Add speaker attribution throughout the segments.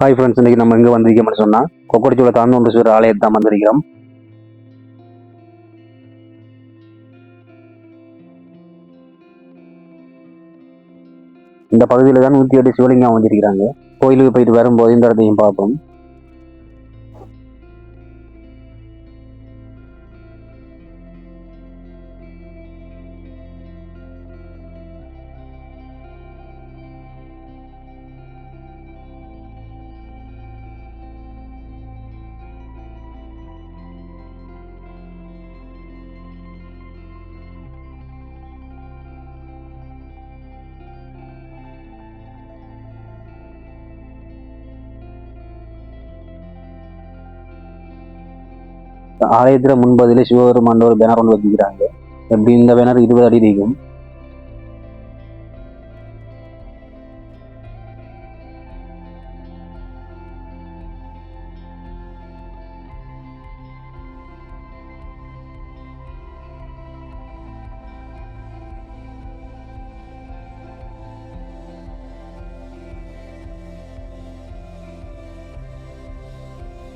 Speaker 1: Hi friends இன்றைக்கி நம்ம எங்கே வந்திருக்கோம்னு சொன்னால் கொக்கடிச்சோட தாந்தோண்டீஸ்வரர் ஆலயத்தை தான் வந்திருக்கிறோம். இந்த பகுதியில் தான் நூற்றி எட்டு சிவலிங்கம் வந்திருக்கிறாங்க கோயிலுக்கு போயிட்டு வரும்போது இந்த இடத்தையும் பார்ப்போம். ஆலயத்தில் முன்பதில் சிவபெருமான் ஒரு பேனர் ஒன்று வச்சுக்கிறாங்க எப்படி இந்த பேனர் இருபது அடி இருக்கும்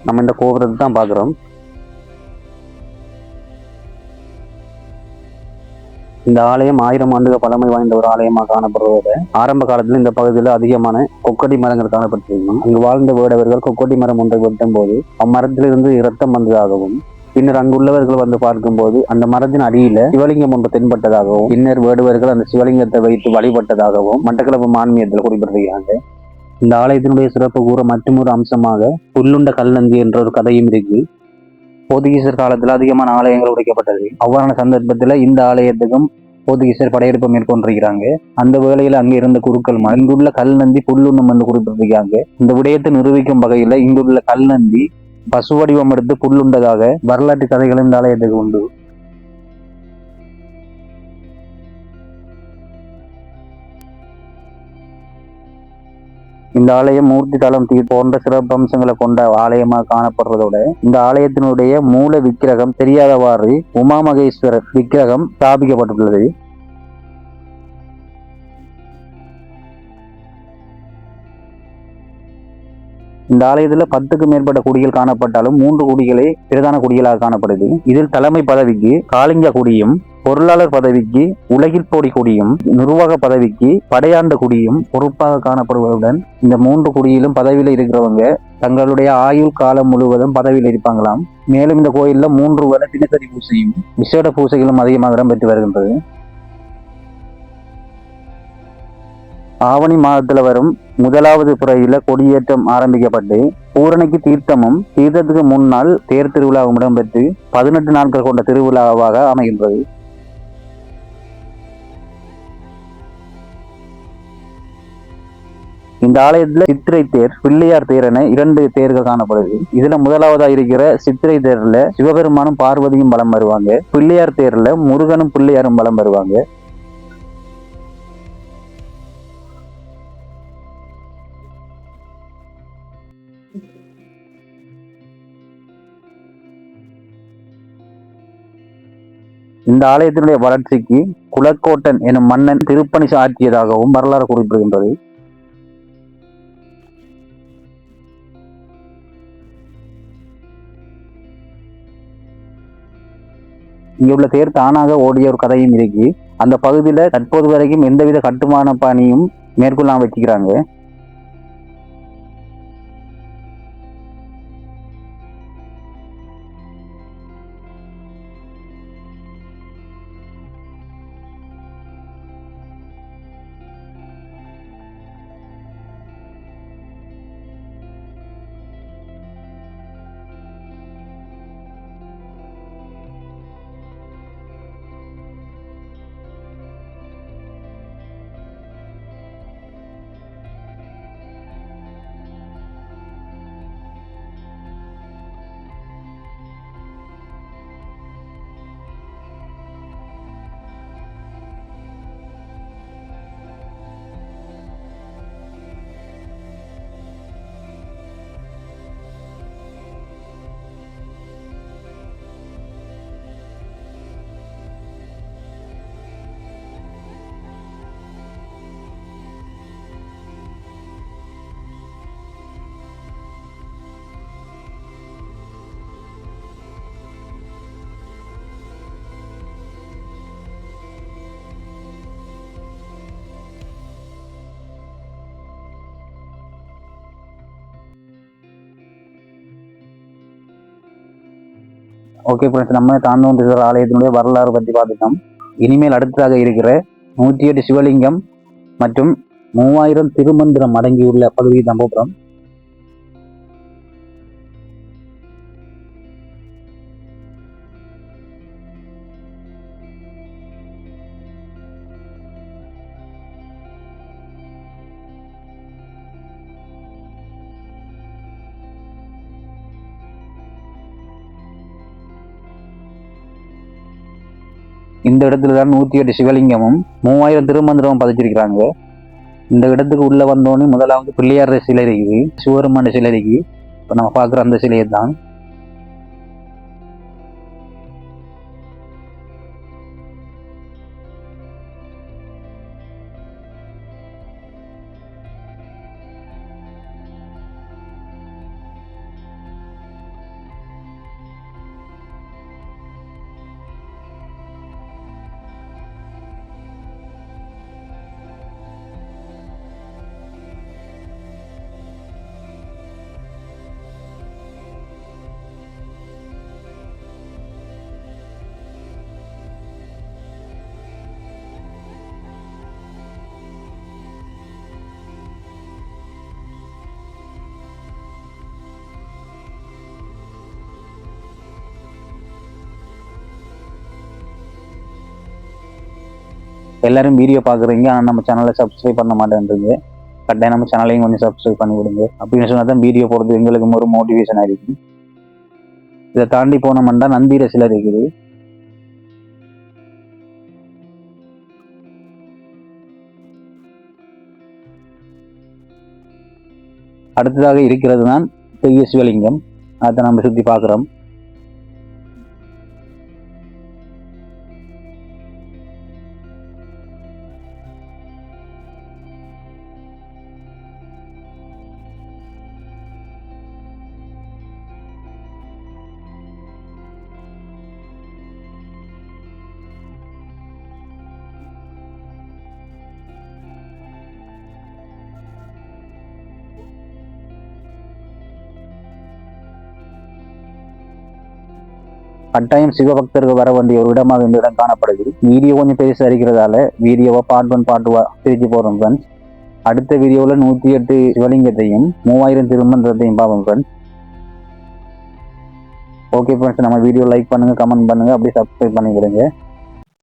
Speaker 1: நம்ம இந்த கோபுரத்தை தான் பார்க்குறோம். இந்த ஆலயம் ஆயிரம் ஆண்டுகள் பழமை வாய்ந்த ஒரு ஆலயமாக காணப்படுவதோட ஆரம்ப காலத்தில் இந்த பகுதியில் அதிகமான கொக்கடி மரங்கள் காணப்பட்டிருந்தோம் அங்கு வாழ்ந்த வேடவர்கள் கொக்கடி மரம் ஒன்றை வெட்டும் போது அம்மரத்திலிருந்து இரத்தம் வந்ததாகவும் பின்னர் அங்குள்ளவர்கள் வந்து பார்க்கும்போது அந்த மரத்தின் அடியில சிவலிங்கம் ஒன்று தென்பட்டதாகவும் பின்னர் வேடுவர்கள் அந்த சிவலிங்கத்தை வைத்து வழிபட்டதாகவும் மட்டக்களப்பு மான்மியத்தில் குறிப்பிட்டிருக்கிறாங்க. இந்த ஆலயத்தினுடைய சிறப்பு கூற மற்றொரு அம்சமாக புல்லுண்ட கல்லந்தி என்ற ஒரு கதையும் இருக்கு. போர்த்துகீசர் காலத்தில் அதிகமான ஆலயங்கள் உடைக்கப்பட்டது. அவ்வாறான சந்தர்ப்பத்தில் இந்த ஆலயத்துக்கும் போர்த்துகீசர் படையெடுப்பு மேற்கொண்டிருக்கிறாங்க. அந்த வேளையில அங்க இருந்த குருக்கள் இங்குள்ள கல் நந்தி புல்லுண்ணும் என்று குறிப்பிட்டிருக்காங்க இந்த விடயத்தை நிரூபிக்கும் வகையில இங்குள்ள கல் நந்தி பசு வடிவம் எடுத்து புல்லுண்டதாக வரலாற்று கதைகளும் இந்த ஆலயத்துக்கு உண்டு. இந்த ஆலயம் மூர்த்தி தலம் தீ போன்ற சிறப்பம்சங்களை கொண்ட ஆலயமாக காணப்படுறதோட இந்த ஆலயத்தினுடைய மூல விக்கிரகம் தெரியாதவாறு உமாமகேஸ்வரர் விக்கிரகம் ஸ்தாபிக்கப்பட்டுள்ளது. இந்த ஆலயத்தில் பத்துக்கு மேற்பட்ட குடிகள் காணப்பட்டாலும் மூன்று குடிகளே பிரதான குடிகளாக காணப்படுது. இதில் தலைமை பதவிக்கு காளிங்க குடியும் பொருளாளர் பதவிக்கு உலகில் போடி குடியும் நிர்வாக பதவிக்கு படையாண்ட குடியும் பொறுப்பாக காணப்படுவதுடன் இந்த மூன்று குடியிலும் பதவியில் இருக்கிறவங்க தங்களுடைய ஆயுள் காலம் முழுவதும் பதவியில் இருப்பாங்களாம். மேலும் இந்த கோயிலில் மூன்று வேளை தினசரி பூசையும் விசேட பூசைகளும் அதிகமாக இடம்பெற்று வருகின்றது. ஆவணி மாதத்தில் வரும் முதலாவது புறையில் கொடியேற்றம் ஆரம்பிக்கப்பட்டு பூரணைக்கு தீர்த்தமும் தீர்த்தத்துக்கு முன்னால் தேர் திருவிழாவும் இடம்பெற்று பதினெட்டு நாட்கள் கொண்ட திருவிழாவாக அமைகின்றது. இந்த ஆலயத்துல சித்திரை தேர் பிள்ளையார் தேர் என இரண்டு தேர்கள் காணப்படுது. இதுல முதலாவதா இருக்கிற சித்திரை தேர்ல சிவபெருமானும் பார்வதியும் பலம் வருவாங்க. பிள்ளையார் தேர்ல முருகனும் பிள்ளையாரும் பலம் வருவாங்க. இந்த ஆலயத்தினுடைய வளர்ச்சிக்கு குலக்கோட்டன் எனும் மன்னன் திருப்பணி சாற்றியதாகவும் வரலாறு குறிப்பிடுகின்றது. இங்க உள்ள தேர் தானாக ஓடிய ஒரு கதையும் இருக்கு. அந்த பகுதியில தற்போது வரைக்கும் எந்தவித கட்டுமான பணியும் மேற்கொள்ளாம வச்சுக்கிறாங்க. ஓகே ஃப்ரெண்ட்ஸ் நம்ம தாண்டோன்றீஸ்வரர் ஆலயத்தினுடைய வரலாறு பற்றி பார்த்துட்டோம். இனிமேல் அடுத்ததாக இருக்கிற நூற்றி எட்டு சிவலிங்கம் மற்றும் மூவாயிரம் திருமந்திரம் அடங்கியுள்ள பகுதியை தான் போகிறோம் இந்த இடத்துல தான் நூற்றி எட்டு சிவலிங்கமும் மூவாயிரம் திருமந்திரமும் பதிச்சிருக்கிறாங்க. இந்த இடத்துக்கு உள்ள வந்தோடனே முதலாவது பிள்ளையார் சிலை இருக்குது சிவருமான சிலை இருக்குது. இப்போ நம்ம பார்க்குற அந்த சிலையை தான் எல்லாரும் வீடியோ பார்க்குறீங்க ஆனால் நம்ம சேனலை சப்ஸ்கிரைப் பண்ண மாட்டேன்றீங்க. கட்டாயம் நம்ம சேனலையும் கொஞ்சம் சப்ஸ்கிரைப் பண்ணி விடுங்க. அப்படின்னு சொன்னால் தான் வீடியோ போடுறது எங்களுக்கு ஒரு மோட்டிவேஷனாக இருக்கும் இதை தாண்டி போனோம்னா நந்திர சிலர் இருக்குது. அடுத்ததாக இருக்கிறது தான் பெரிய சிவலிங்கம். அதை நம்ம சுற்றி பார்க்குறோம். கட்டாயம் சிவபக்தர்கள் வர வேண்டிய ஒரு இடமாக இந்த இடம் காணப்படுது வீடியோ கொஞ்சம் பெருசாக இருக்கிறதால வீடியோவை பார்ட் ஒன் பார்ட் பிரித்து போகிறோம் ஃப்ரெண்ட்ஸ் அடுத்த வீடியோவில் நூற்றி எட்டு சிவலிங்கத்தையும் மூவாயிரம் திருமந்திரத்தையும் பார்ப்போம் ஃப்ரெண்ட்ஸ் ஓகே ஃப்ரெண்ட்ஸ் நம்ம வீடியோ லைக் பண்ணுங்கள் கமெண்ட் பண்ணுங்கள் அப்படியே சப்ஸ்கிரைப் பண்ணி